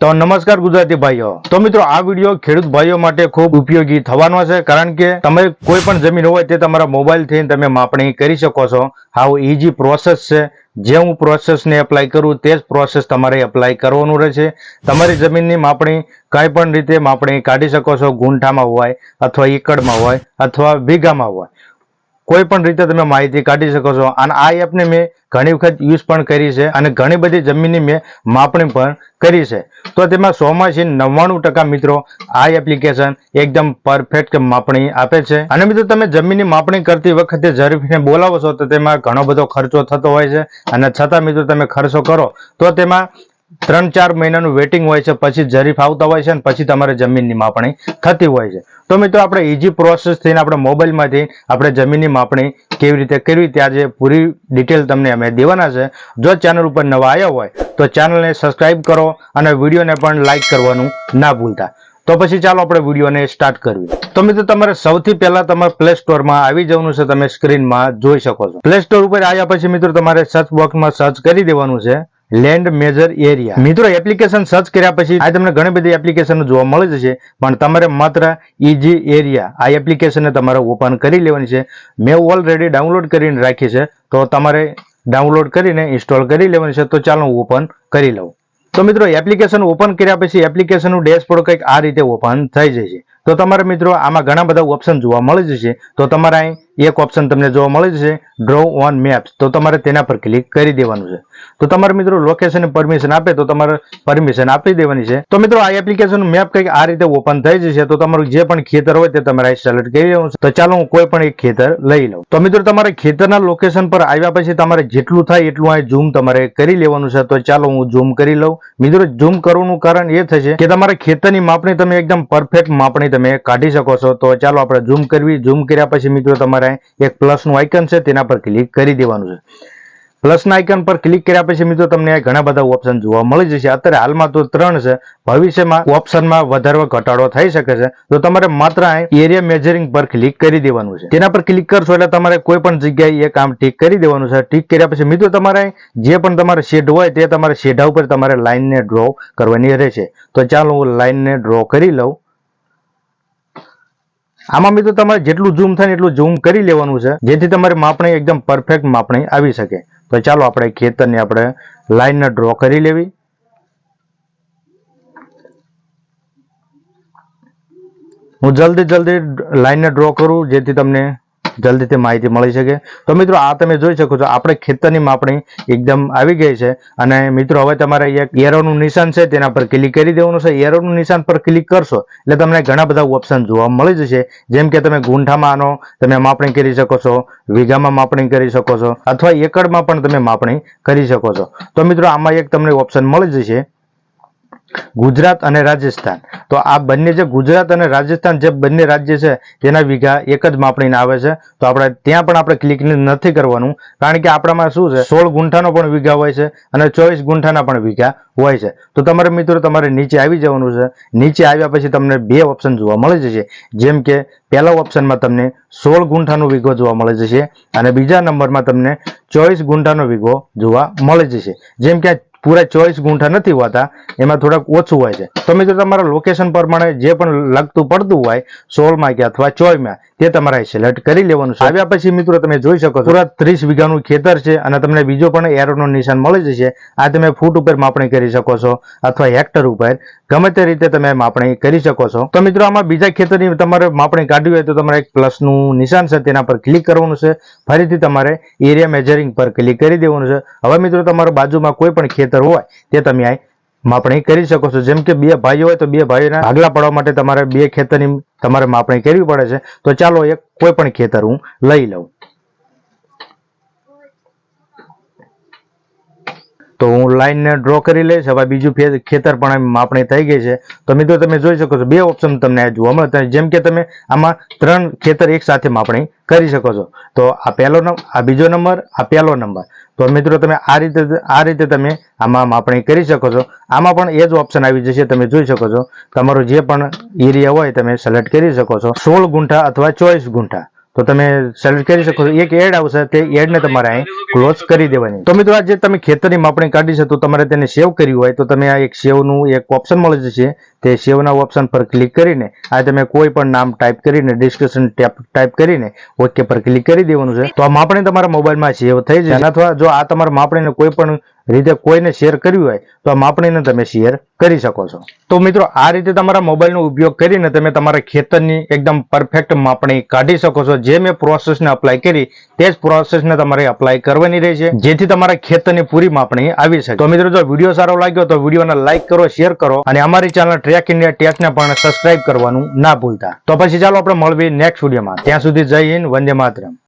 તો નમસ્કાર ગુજરાતી ભાઈઓ. તો મિત્રો, આ વીડિયો ખેડૂત ભાઈઓ માટે ખૂબ ઉપયોગી થવાનો છે, કારણ કે તમે કોઈ પણ જમીન હોય તે તમારા મોબાઈલથી તમે માપણી કરી શકો છો. હાવ ઇઝી પ્રોસેસ છે. જે હું પ્રોસેસને એપ્લાય કરું તે જ પ્રોસેસ તમારે એપ્લાય કરવાનું રહેશે તમારી જમીનની માપણી કંઈ પણ રીતે માપણી કાઢી શકો છો. ગુંઠામાં હોય, અથવા એકડમાં હોય, અથવા વીઘામાં હોય. કોઈ પણ રીતે તમે માહિતી કાઢી શકો છો. અને આ એપને મેં ઘણી વખત યુઝ પણ કરી છે અને ઘણી બધી જમીનની મેં માપણી પણ કરી છે. તો તેમાં સોમાંથી નવ્વાણું ટકા મિત્રો આ એપ્લિકેશન એકદમ પરફેક્ટ માપણી આપે છે. અને મિત્રો તમે જમીનની માપણી કરતી વખતે ઝરીફને બોલાવો છો તો તેમાં ઘણો બધો ખર્ચો થતો હોય છે. અને છતાં મિત્રો તમે ખર્ચો કરો તો તેમાં ત્રણ ચાર મહિનાનું વેટિંગ હોય છે, પછી જરીફ આવતા હોય છે અને પછી તમારે જમીનની માપણી થતી હોય છે. તો મિત્રો આપણે ઇઝી પ્રોસેસ થઈને આપણે મોબાઈલમાંથી આપણે જમીનની માપણી કેવી રીતે કરવી ત્યાં જે પૂરી ડિટેલ તમને અમે દેવાના છે. જો ચેનલ ઉપર નવા આવ્યા હોય, તો ચેનલને સબસ્ક્રાઇબ કરો અને વિડીયોને પણ લાઇક કરવાનું ના ભૂલતા. તો પછી ચાલો આપણે વિડીયોને સ્ટાર્ટ કરવી તો મિત્રો તમારે સૌથી પહેલા તમારે પ્લે સ્ટોરમાં આવી જવાનું છે, તમે સ્ક્રીનમાં જોઈ શકો છો. પ્લે સ્ટોર ઉપર આવ્યા પછી મિત્રો તમારે સર્ચ બોક્સમાં સર્ચ કરી દેવાનું છે. લેન્ડ મેજર એરિયા મિત્રો એપ્લિકેશન સર્ચ કર્યા પછી આ તમને ઘણી બધી એપ્લિકેશન જોવા મળી જશે, પણ તમારે માત્ર ઇઝી એરિયા આ એપ્લિકેશનને તમારે ઓપન કરી લેવાની છે. મેં ઓલરેડી ડાઉનલોડ કરીને રાખી છે, તો તમારે ડાઉનલોડ કરીને ઇન્સ્ટોલ કરી લેવાની છે, તો ચાલો હું ઓપન કરી લઉં. તો મિત્રો એપ્લિકેશન ઓપન કર્યા પછી એપ્લિકેશનનું ડેશબોર્ડ કંઈક આ રીતે ઓપન થઈ જશે. તો તમારે મિત્રો, આમાં ઘણા બધા ઓપ્શન જોવા મળી જશે. તો તમારે અહીં એક ઓપ્શન તમને જોવા મળે છે ડ્રો ઓન મેપ્સ તો તમારે તેના પર ક્લિક કરી દેવાનું છે. તો તમારે મિત્રો લોકેશન પરમિશન આપે, તો તમારે પરમિશન આપી દેવાની છે. તો મિત્રો આ એપ્લિકેશન મેપ કંઈક આ રીતે ઓપન થઈ જશે, તો તમારું જે પણ ખેતર હોય તે તમારે સિલેક્ટ કરી લેવાનું તો ચાલો હું કોઈ પણ એક ખેતર લઈ લઉં. તો મિત્રો તમારે ખેતરના લોકેશન પર આવ્યા પછી તમારે જેટલું થાય એટલું આ ઝૂમ તમારે કરી લેવાનું છે. તો ચાલો હું ઝૂમ કરી લઉં. મિત્રો ઝૂમ કરવાનું કારણ એ થશે કે તમારે ખેતરની માપણી તમે એકદમ પરફેક્ટ માપણી તમે કાઢી શકો છો. તો ચાલો આપણે ઝૂમ કરવી. ઝૂમ કર્યા પછી મિત્રો તમારે એક પ્લસનું આઇકન છે, તેના પર ક્લિક કરી દેવાનું છે. પ્લસના આઇકન પર ક્લિક કર્યા પછી મિત્રો તમને ઘણા બધા ઓપ્શન જોવા મળી જશે. અત્યારે હાલમાં તો ત્રણ છે. ભવિષ્યમાં ઓપ્શનમાં વધારો ઘટાડો થઈ શકે છે. તો તમારે માત્ર એરિયા મેજરિંગ પર ક્લિક કરી દેવાનું છે. તેના પર ક્લિક કરશો એટલે તમારે કોઈ પણ જગ્યાએ એ કામ ટીક કરી દેવાનું છે. ટીક કર્યા પછી મિત્રો તમારે જે પણ તમારે શેડ હોય તે તમારે શેડા ઉપર તમારે લાઇનને ડ્રો કરવાની રહેશે. તો ચાલો હું લાઇનને ડ્રો કરી લઉં. આમાં મિત્રો તમારે જેટલું ઝૂમ થાય એટલું ઝૂમ કરી લેવાનું છે, જેથી તમારી માપણી એકદમ પરફેક્ટ માપણી આવી શકે. તો ચાલો આપણે ખેતરને આપણે લાઈનને ડ્રો કરી લેવી. હું જલ્દી જલ્દી લાઈનને ડ્રો કરું, જેથી તમને જલ્દીથી માહિતી મળી શકે. તો મિત્રો, આ તમે જોઈ શકો છો, આપણે ખેતરની માપણી એકદમ આવી ગઈ છે. અને મિત્રો, હવે તમારે એક એરોનું નિશાન છે, તેના પર ક્લિક કરી દેવાનું છે. એરોનું નિશાન પર ક્લિક કરશો, એટલે તમને ઘણા બધા ઓપ્શન જોવા મળી જશે. જેમ કે તમે ગુંઠામાં આનો તમે માપણી કરી શકો છો, વીઘામાં માપણી કરી શકો છો, અથવા એકડમાં પણ તમે માપણી કરી શકો છો. તો મિત્રો, આમાં એક તમને ઓપ્શન મળી જશે. ગુજરાત અને રાજસ્થાન. તો આ બંને જે ગુજરાત અને રાજસ્થાન જે બંને રાજ્ય છે તેના વીઘા એક જ માપણીને આવે છે. તો આપણે ત્યાં પણ આપણે ક્લિક નથી કરવાનું, કારણ કે આપણામાં શું છે, સોળ ગુંઠાનો પણ વીઘા હોય છે અને ચોવીસ ગુંઠાના પણ વીઘા હોય છે. તો તમારે મિત્રો, તમારે નીચે આવી જવાનું છે. નીચે આવ્યા પછી તમને બે ઓપ્શન જોવા મળી જશે. જેમ કે, પહેલા ઓપ્શનમાં તમને સોળ ગુંઠાનો વીઘો જોવા મળી જશે અને બીજા નંબરમાં તમને ચોવીસ ગુંઠાનો વીઘો જોવા મળી જશે. જેમ કે પૂરા ચોઈસ ગુંઠા નથી હોતા એમાં થોડાક ઓછું હોય છે. તો મિત્રો તમારા લોકેશન પ્રમાણે જે પણ લગતું પડતું હોય, સોળમાં કે અથવા ચોવીસમાં, તે તમારે સિલેક્ટ કરી લેવાનું છે. આવ્યા પછી મિત્રો તમે જોઈ શકો છો, પૂરા ત્રીસ વીઘાનું ખેતર છે અને તમને બીજો પણ એરોનું નિશાન મળી જશે. આ તમે ફૂટ ઉપર માપણી કરી શકો છો અથવા હેક્ટર ઉપર. ગમે તે રીતે તમે માપણી કરી શકો છો. તો મિત્રો આમાં બીજા ખેતરની તમારે માપણી કાઢવી હોય તો તમારે એક પ્લસનું નિશાન છે, તેના પર ક્લિક કરવાનું છે. ફરીથી તમારે એરિયા મેજરિંગ પર ક્લિક કરી દેવાનું છે. હવે મિત્રો તમારા બાજુમાં કોઈ પણ ખેતર હોય, તે તમે અહીં માપણી કરી શકો છો. જેમ કે બે ભાઈઓ હોય, તો બે ભાઈઓના ભાગલા પડવા માટે તમારે બે ખેતરની તમારે માપણી કરવી પડે છે. તો ચાલો એક કોઈ પણ ખેતર હું લઈ લઉં. તો હું લાઈનને ડ્રો કરી લઈશ. હવે બીજું ખેતર પણ માપણી થઈ ગઈ છે. તો મિત્રો તમે જોઈ શકો છો, બે ઓપ્શન તમને આ જોવા મળે. જેમ કે તમે આમાં ત્રણ ખેતર એક સાથે માપણી કરી શકો છો. તો આ પહેલો આ બીજો નંબર, આ પહેલો નંબર. તો મિત્રો તમે આ રીતે આ રીતે તમે આમાં માપણી કરી શકો છો. આમાં પણ એ જ ઓપ્શન આવી જશે, તમે જોઈ શકો છો. તમારો જે પણ એરિયા હોય તમે સિલેક્ટ કરી શકો છો. સોળ ગુંઠા અથવા ચોવીસ ગુંઠા. તો તમે સિલેક્ટ કરી શકો છો. એક એડ આવશે, તે એડને તમારે અહીં ક્લોઝ કરી દેવાની. તો મિત્રો, આજે તમે ખેતરની માપણી કાઢી છે, તો તમારે તેને સેવ કર્યું હોય, તો તમે આ એક સેવનું એક ઓપ્શન મળે જશે. તે સેવના ઓપ્શન પર ક્લિક કરીને આ તમે કોઈ પણ નામ ટાઈપ કરીને ડિસ્ક્રિપ્શન ટાઈપ કરીને ઓકે પર ક્લિક કરી દેવાનું છે. તો આ માપણી તમારા મોબાઈલમાં સેવ થઈ જશે. અથવા જો આ તમારા માપણીને કોઈ પણ રીતે કોઈને શેર કર્યું હોય, તો આ માપણીને તમે શેર કરી શકો છો. તો મિત્રો, આ રીતે તમારા મોબાઈલનો ઉપયોગ કરીને તમે તમારા ખેતરની એકદમ પરફેક્ટ માપણી કાઢી શકો છો. જે મેં પ્રોસેસને અપ્લાય કરી, તે જ પ્રોસેસને તમારે અપ્લાય કરવાની રહેશે. જેથી તમારા ખેતરની પૂરી માપણી આવી શકે. તો મિત્રો, જો વીડિયો સારો લાગ્યો તો વિડીયોને લાઈક કરો શેર કરો. અને અમારી ચેનલ ટ્રેક ઇન્ડિયા ટેસ્ટને પણ સબસ્ક્રાઇબ કરવાનું ના ભૂલતા. તો પછી ચાલો આપણે મળવી નેક્સ્ટ વિડીયોમાં ત્યાં સુધી જય હિન્દ, વંદે માતરમ.